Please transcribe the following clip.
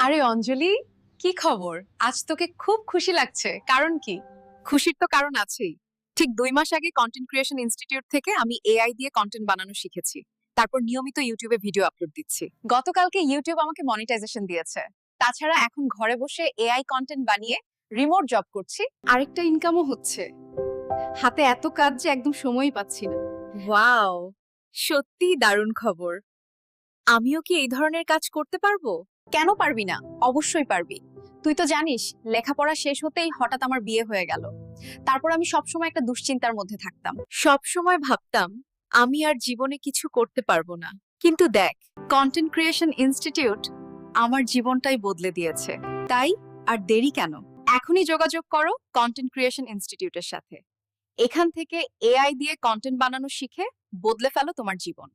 আরে অঞ্জলি, কি খবর? আজ তোকে খুব খুশি লাগছে। কারণ কি? খুশির তো কারণ আছেই। ঠিক দুই মাস আগে কন্টেন্ট ক্রিয়েশন ইনস্টিটিউট থেকে আমি এআই দিয়ে কন্টেন্ট বানানো শিখেছি। তারপর নিয়মিত ইউটিউবে ভিডিও আপলোড দিচ্ছি। গতকালকে ইউটিউব আমাকে মনিটাইজেশন দিয়েছে। তাছাড়া এখন ঘরে বসে এআই কন্টেন্ট বানিয়ে রিমোট জব করছি। আরেকটা ইনকামও হচ্ছে। হাতে এত কাজ যে একদম সময়ই পাচ্ছি না। ওয়াও সত্যি দারুণ খবর। আমিও কি এই ধরনের কাজ করতে পারব? কেন পারবি না? অবশ্যই পারবি। তুই তো জানিস লেখাপড়া শেষ হতেই হঠাৎ আমার বিয়ে হয়ে গেল। তারপর আমি সবসময় একটা দুশ্চিন্তার মধ্যে থাকতাম। সব সময় ভাবতাম আমি আর জীবনে কিছু করতে পারব না। কিন্তু দেখ কন্টেন্ট ক্রিয়েশন ইনস্টিটিউট আমার জীবনটাই বদলে দিয়েছে। তাই আর দেরি কেন? এখনই যোগাযোগ করো কন্টেন্ট ক্রিয়েশন ইনস্টিটিউটের সাথে। এখান থেকে এআই দিয়ে কন্টেন্ট বানানো শিখে বদলে ফেলো তোমার জীবন।